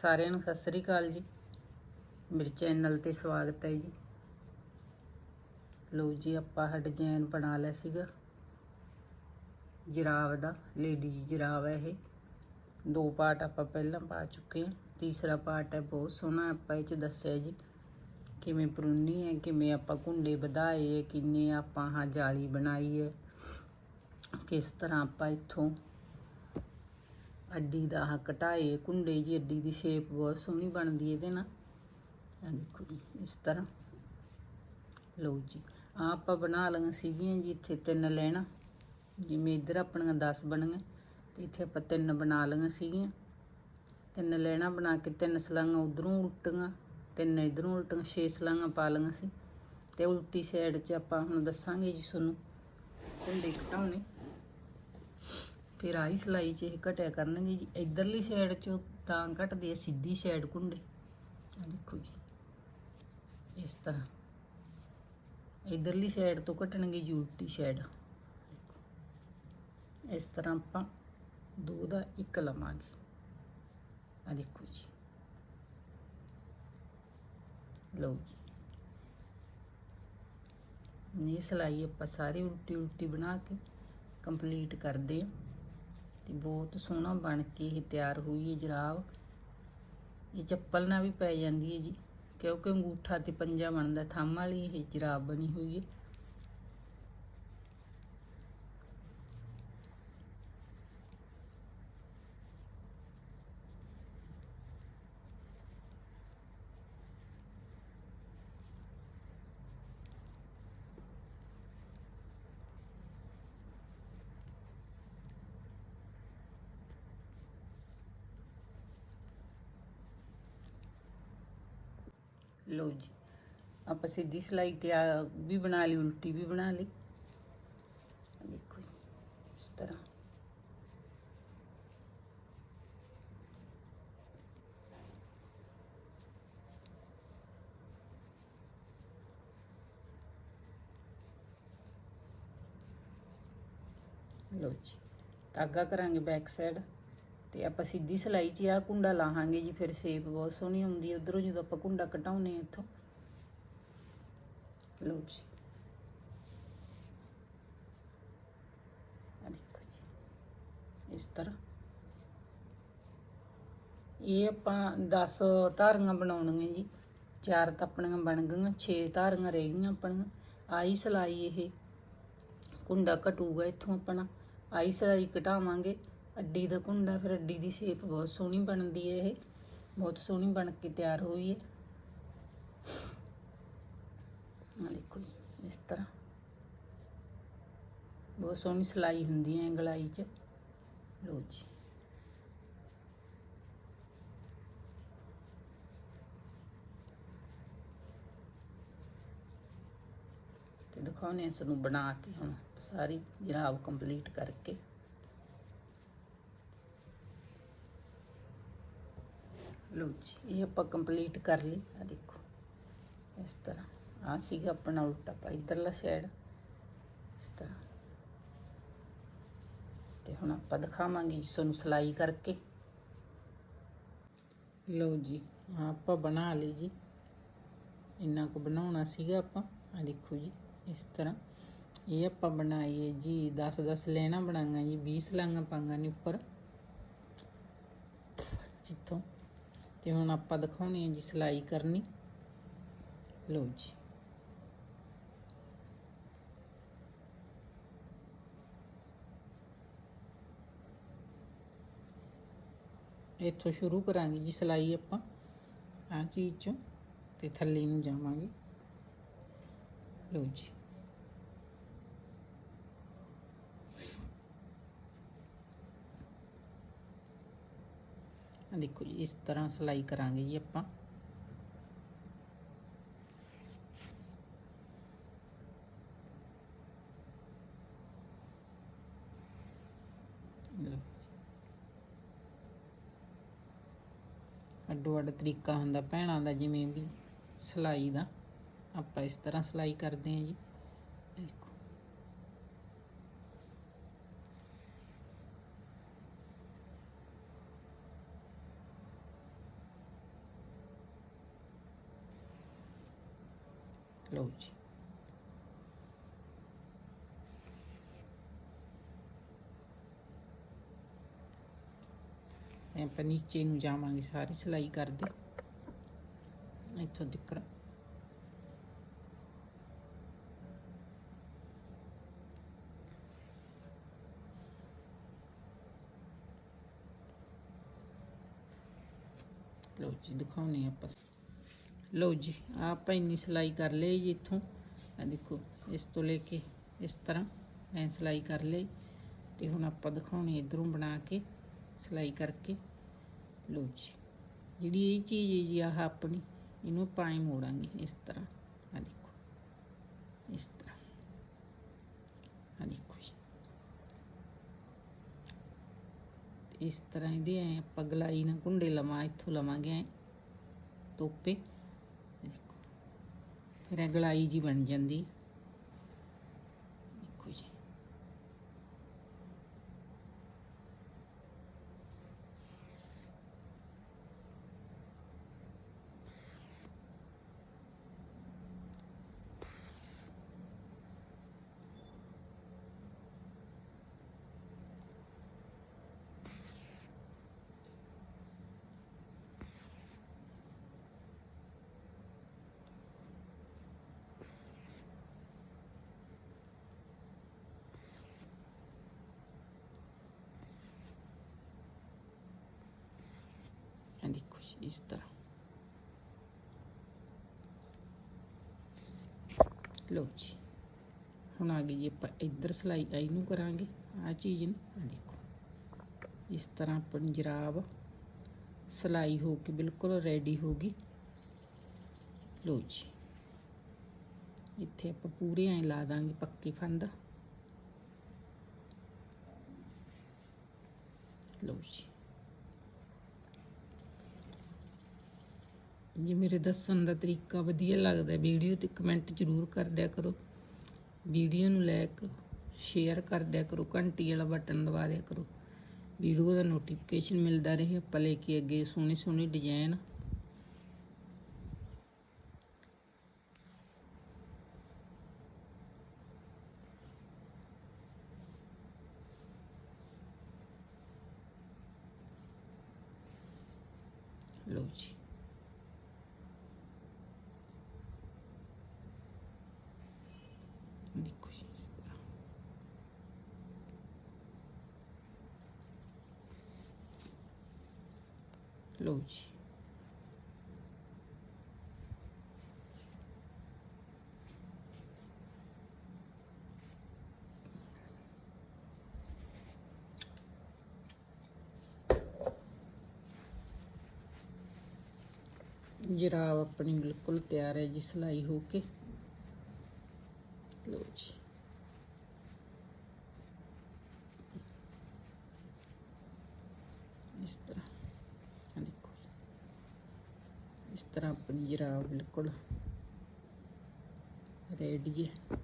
ਸਾਰਿਆਂ ਨੂੰ ਸਤਿ ਸ੍ਰੀ ਅਕਾਲ ਜੀ। ਮੇਰੇ ਚੈਨਲ ਤੇ ਸਵਾਗਤ ਹੈ ਜੀ। ਲੋ ਜੀ, ਆਪਾਂ ਆਹ ਡਿਜ਼ਾਈਨ ਬਣਾ ਲਿਆ ਸੀਗਾ। ਜਰਾਬ ਦਾ ਲੇਡੀਜ਼ ਜਰਾਬ ਹੈ ਇਹ। ਦੋ ਪਾਰਟ ਆਪਾਂ ਪਹਿਲਾਂ ਪਾ ਚੁੱਕੇ ਹਾਂ। ਤੀਸਰਾ ਪਾਰਟ ਹੈ, ਬਹੁਤ ਸੋਹਣਾ ਆਪਾਂ ਇਹ ਚ ਦੱਸਿਆ ਜੀ। ਕਿਵੇਂ ਪਰੁੰਨੀ ਹੈ, ਕਿਵੇਂ ਆਪਾਂ ਕੁੰਡੇ ਵਧਾਏ ਕਿੰਨੇ ਆਪਾਂ ਹਾਂ ਜਾਲੀ ਬਣਾਈ ਹੈ। ਕਿਸ ਤਰ੍ਹਾਂ ਆਪਾਂ ਇੱਥੋਂ ਅੱਡੀ ਦਾ ਆਹ ਘਟਾਏ ਕੁੰਡੇ ਜੀ ਅੱਡੀ ਦੀ ਸ਼ੇਪ ਬਹੁਤ ਸੋਹਣੀ ਬਣਦੀ ਇਹਦੇ ਨਾਲ। ਆ ਦੇਖੋ ਜੀ, ਇਸ ਤਰ੍ਹਾਂ। ਲਓ ਜੀ ਆ ਆਪਾਂ ਬਣਾ ਲਈਆਂ ਸੀਗੀਆਂ ਜੀ ਇੱਥੇ ਤਿੰਨ ਲੈਣਾ। ਜਿਵੇਂ ਇੱਧਰ ਆਪਣੀਆਂ 10 ਬਣੀਆਂ, ਤੇ ਇੱਥੇ ਆਪਾਂ ਤਿੰਨ ਬਣਾ ਲਈਆਂ ਸੀਗੀਆਂ। ਤਿੰਨ ਲੈਣਾ ਬਣਾ ਕੇ ਤਿੰਨ ਸਲਾਂਗਾ ਉਧਰੋਂ ਉਲਟੀਆਂ, ਤਿੰਨ ਇਧਰੋਂ ਉਲਟੀਆਂ, ਛੇ ਸਲਾਂਗਾ ਪਾ ਲਈਆਂ ਸੀ। ਤੇ ਉਲਟੀ ਸਾਈਡ 'ਚ ਆਪਾਂ ਹੁਣ ਦੱਸਾਂਗੇ ਜੀ ਤੁਹਾਨੂੰ। ਕੁੰਡੇ ਘਟਾਉਣੇ ਫਿਰ ਆਹੀ ਸਲਾਈ 'ਚ ਇਹ ਘਟਿਆ ਕਰਨਗੇ ਜੀ। ਇਧਰਲੀ ਸਾਈਡ 'ਚੋਂ ਤਾਂ ਘਟਦੇ ਆ, ਸਿੱਧੀ ਸਾਈਡ ਕੁੰਡੇ। ਆ ਦੇਖੋ ਜੀ, ਇਸ ਤਰ੍ਹਾਂ। ਇਧਰਲੀ ਸਾਈਡ ਤੋਂ ਘਟਣਗੇ ਜੀ, ਉਲਟੀ ਦੇਖੋ, ਇਸ ਤਰ੍ਹਾਂ ਆਪਾਂ ਦੋ ਦਾ ਇੱਕ ਲਵਾਂਗੇ। ਆ ਦੇਖੋ ਜੀ। ਲਓ ਜੀ। ਇਹ ਸਲਾਈ ਆਪਾਂ ਸਾਰੀ ਉਲਟੀ ਉਲਟੀ ਬਣਾ ਕੇ ਕੰਪਲੀਟ ਕਰਦੇ ਹਾਂ। ਤੇ ਬਹੁਤ ਸੋਹਣਾ ਬਣ ਕੇ ਇਹ ਤਿਆਰ ਹੋਈ ਹੈ ਜਰਾਬ। ਇਹ ਚੱਪਲ ਨਾਲ ਵੀ ਪੈ ਜਾਂਦੀ ਹੈ ਜੀ, ਕਿਉਂਕਿ ਅੰਗੂਠਾ ਤੇ ਪੰਜਾ ਬਣਦਾ, ਥੰਮ ਵਾਲੀ ਇਹ ਜਰਾਬ ਬਣੀ ਹੋਈ ਹੈ। ਲਓ ਜੀ, ਆਪਾਂ ਸਿੱਧੀ ਸਲਾਈ ਤੇ ਆ ਵੀ ਬਣਾ ਲਈ, ਉਲਟੀ ਵੀ ਬਣਾ ਲਈ। ਦੇਖੋ ਜੀ, ਇਸ ਤਰ੍ਹਾਂ। ਲਓ ਜੀ, ਧਾਗਾ ਕਰਾਂਗੇ ਬੈਕ ਸਾਈਡ ਤੇ ਆਪਾਂ ਸਿੱਧੀ ਸਲਾਈ 'ਚ ਆ ਕੁੰਡਾ ਲਾਹਾਂਗੇ ਜੀ, ਫਿਰ ਸ਼ੇਪ ਬਹੁਤ ਸੋਹਣੀ ਆਉਂਦੀ ਹੈ, ਉਧਰੋਂ ਜਦੋਂ ਆਪਾਂ ਕੁੰਡਾ ਕਟਾਉਨੇ ਆ ਇੱਥੋਂ। ਲਓ ਜੀ। ਦੇਖੋ ਜੀ, ਇਸ ਤਰ੍ਹਾਂ। ਇਹ ਆਪਾਂ 10 ਧਾਰੀਆਂ ਬਣਾਉਣੀਆਂ ਜੀ, ਚਾਰ ਤਾਂ ਆਪਣੀਆਂ ਬਣ ਗਈਆਂ 6 ਧਾਰੀਆਂ ਰਹਿ ਗਈਆਂ ਆਪਣੀਆਂ। ਆਈ ਸਲਾਈ ਇਹ ਕੁੰਡਾ ਕਟੂਗਾ ਇੱਥੋਂ ਆਪਣਾ। ਆਈ ਸਲਾਈ ਘਟਾਵਾਂਗੇ ਅੱਡੀ ਦਾ ਕੁੰਡਾ, ਫਿਰ ਅੱਡੀ ਦੀ ਸ਼ੇਪ ਬਹੁਤ ਸੋਹਣੀ ਬਣਦੀ ਹੈ ਇਹ। ਬਹੁਤ ਸੋਹਣੀ ਬਣ ਕੇ ਤਿਆਰ ਹੋਈ ਹੈ। ਆ ਦੇਖੋ ਇਸ ਤਰ੍ਹਾਂ। ਬਹੁਤ ਸੋਹਣੀ ਸਲਾਈ ਹੁੰਦੀ ਹੈ ਗਲਾਈ 'ਚ। ਲੋ ਜੀ। ਤੇ ਦਿਖਾਉਨੇ ਇਸ ਨੂੰ ਬਣਾ ਕੇ ਹੁਣ, ਸਾਰੀ ਜਰਾਬ ਕੰਪਲੀਟ ਕਰਕੇ। ਲਓ ਜੀ, ਇਹ ਆਪਾਂ ਕੰਪਲੀਟ ਕਰ ਲਈ। ਆ ਦੇਖੋ, ਇਸ ਤਰ੍ਹਾਂ। ਆ ਸੀਗਾ ਆਪਣਾ ਉਲਟਾ ਪਾ ਇਧਰਲਾ ਸਾਈਡ ਇਸ ਤਰ੍ਹਾਂ। ਤੇ ਹੁਣ ਆਪਾਂ ਦਿਖਾਵਾਂਗੇ ਜੀ ਤੁਹਾਨੂੰ ਸਲਾਈ ਕਰਕੇ। ਲਓ ਜੀ, ਆਹ ਆਪਾਂ ਬਣਾ ਲਈ ਜੀ। ਇੰਨਾ ਕੁ ਬਣਾਉਣਾ ਸੀਗਾ ਆਪਾਂ। ਆ ਦੇਖੋ ਜੀ, ਇਸ ਤਰ੍ਹਾਂ। ਇਹ ਆਪਾਂ ਬਣਾਈਏ ਜੀ 10 10 ਲੈਣਾ ਬਣਾਈਆਂ ਜੀ 20 ਸਲਾਈਆਂ ਪਾਂਗਾ ਨੇ ਉੱਪਰ। ਇੱਥੋਂ। ਤੇ ਹੁਣ ਆਪਾਂ ਦਿਖਾਉਣੀ ਹੈ ਜੀ ਸਿਲਾਈ ਕਰਨੀ। ਲਓ ਜੀ। ਇੱਥੋਂ ਸ਼ੁਰੂ ਕਰਾਂਗੇ ਜੀ ਸਿਲਾਈ ਆਪਾਂ ਆ ਚੀਜ਼ ਚੋਂ ਤੇ ਥੱਲੇ ਨੂੰ ਜਾਵਾਂਗੇ। ਲਓ ਜੀ। ਦੇਖੋ ਜੀ, ਇਸ ਤਰ੍ਹਾਂ ਸਿਲਾਈ ਕਰਾਂਗੇ ਜੀ ਆਪਾਂ। ਅੱਡੋ ਅੱਡ ਤਰੀਕਾ ਹੁੰਦਾ ਭੈਣਾਂ ਦਾ, ਜਿਵੇਂ ਵੀ ਸਿਲਾਈ ਦਾ। ਆਪਾਂ ਇਸ ਤਰ੍ਹਾਂ ਸਿਲਾਈ ਕਰਦੇ ਹਾਂ ਜੀ। ਦੇਖੋ। ਲਓ ਜੀ। ਐਂ ਆਪਾਂ ਨੀਚੇ ਨੂੰ ਜਾਵਾਂਗੇ ਸਾਰੀ ਸਿਲਾਈ ਕਰਦੇ। ਇੱਥੋਂ ਦਿੱਕਰ ਲਓ ਜੀ ਦਿਖਾਉਨੇ ਆਪਾਂ। ਲਓ ਜੀ, ਆਪਾਂ ਇੰਨੀ ਸਿਲਾਈ ਕਰ ਲਈ ਜੀ ਇੱਥੋਂ। ਆ ਦੇਖੋ, ਇਸ ਤੋਂ ਲੈ ਕੇ ਇਸ ਤਰ੍ਹਾਂ ਐ ਸਿਲਾਈ ਕਰ ਲਈ। ਤੇ ਹੁਣ ਆਪਾਂ ਦਿਖਾਉਣੀ ਇਧਰੋਂ ਬਣਾ ਕੇ ਸਿਲਾਈ ਕਰਕੇ। ਲਓ ਜੀ, ਜਿਹੜੀ ਇਹ ਚੀਜ਼ ਹੈ ਜੀ, ਆਹ ਆਪਣੀ, ਇਹਨੂੰ ਪਾਈ ਮੋੜਾਂਗੇ ਇਸ ਤਰ੍ਹਾਂ। ਆ ਦੇਖੋ, ਇਸ ਤਰ੍ਹਾਂ। ਆ ਦੇਖੋ ਜੀ। ਇਸ ਤਰ੍ਹਾਂ ਇਹਦੇ ਐ ਆਪਾਂ ਗਲਾਈ ਨਾਲ ਕੁੰਡੇ ਲਵਾਂ, ਇੱਥੋਂ ਲਵਾਂਗੇ ਐ ਤੋਪੇ। ਫਿਰ ਗਲਾਈ ਜੀ ਬਣ ਜਾਂਦੀ ਦੇਖੋ ਜੀ ਇਹ ਦੇਖੋ ਜੀ ਇਸ ਤਰ੍ਹਾਂ ਲਓ ਜੀ ਹੁਣ ਆ ਗਈ ਜੀ ਆਪਾਂ ਇੱਧਰ ਸਿਲਾਈ ਆਈ ਨੂੰ ਕਰਾਂਗੇ ਆ ਚੀਜ਼ ਨੂੰ ਦੇਖੋ ਇਸ ਤਰ੍ਹਾਂ ਆਪਣੀ ਜਰਾਬ ਸਿਲਾਈ ਹੋ ਕੇ ਬਿਲਕੁਲ ਰੈਡੀ ਹੋ ਗਈ ਲਓ ਜੀ ਇੱਥੇ ਆਪਾਂ ਪੂਰੇ ਐਂ ਲਾ ਦਾਂਗੇ ਪੱਕੇ ਫੰਦ ਲਓ ਜੀ ਜੇ ਮੇਰੇ ਦੱਸਣ ਦਾ ਤਰੀਕਾ ਵਧੀਆ ਲੱਗਦਾ ਵੀਡੀਓ ਤੇ ਕਮੈਂਟ ਜ਼ਰੂਰ ਕਰ ਦਿਆ ਕਰੋ। ਵੀਡੀਓ ਨੂੰ ਲਾਇਕ ਸ਼ੇਅਰ ਕਰ ਦਿਆ ਕਰੋ। ਘੰਟੀ ਵਾਲਾ ਬਟਨ ਦਬਾ ਦਿਆ ਕਰੋ। ਵੀਡੀਓ ਦਾ ਨੋਟੀਫਿਕੇਸ਼ਨ ਮਿਲਦਾ ਰਹੇ, ਆਪਾਂ ਲੈ ਕੇ ਅੱਗੇ ਸੋਹਣੇ ਸੋਹਣੇ ਡਿਜ਼ਾਈਨ ਲਓ ਜੀ ਦੇਖੋ ਜੀ ਇਸ ਤਰ੍ਹਾਂ ਲਓ ਜੀ ਜਰਾਬ ਆਪਣੀ ਬਿਲਕੁਲ ਤਿਆਰ ਹੈ ਜੀ ਸਿਲਾਈ ਹੋ ਕੇ ਲਓ ਜੀ ਇਸ ਤਰ੍ਹਾਂ ਦੇਖੋ ਇਸ ਤਰ੍ਹਾਂ ਆਪਣੀ ਜਰਾਬ ਬਿਲਕੁਲ ਰੈਡੀ ਹੈ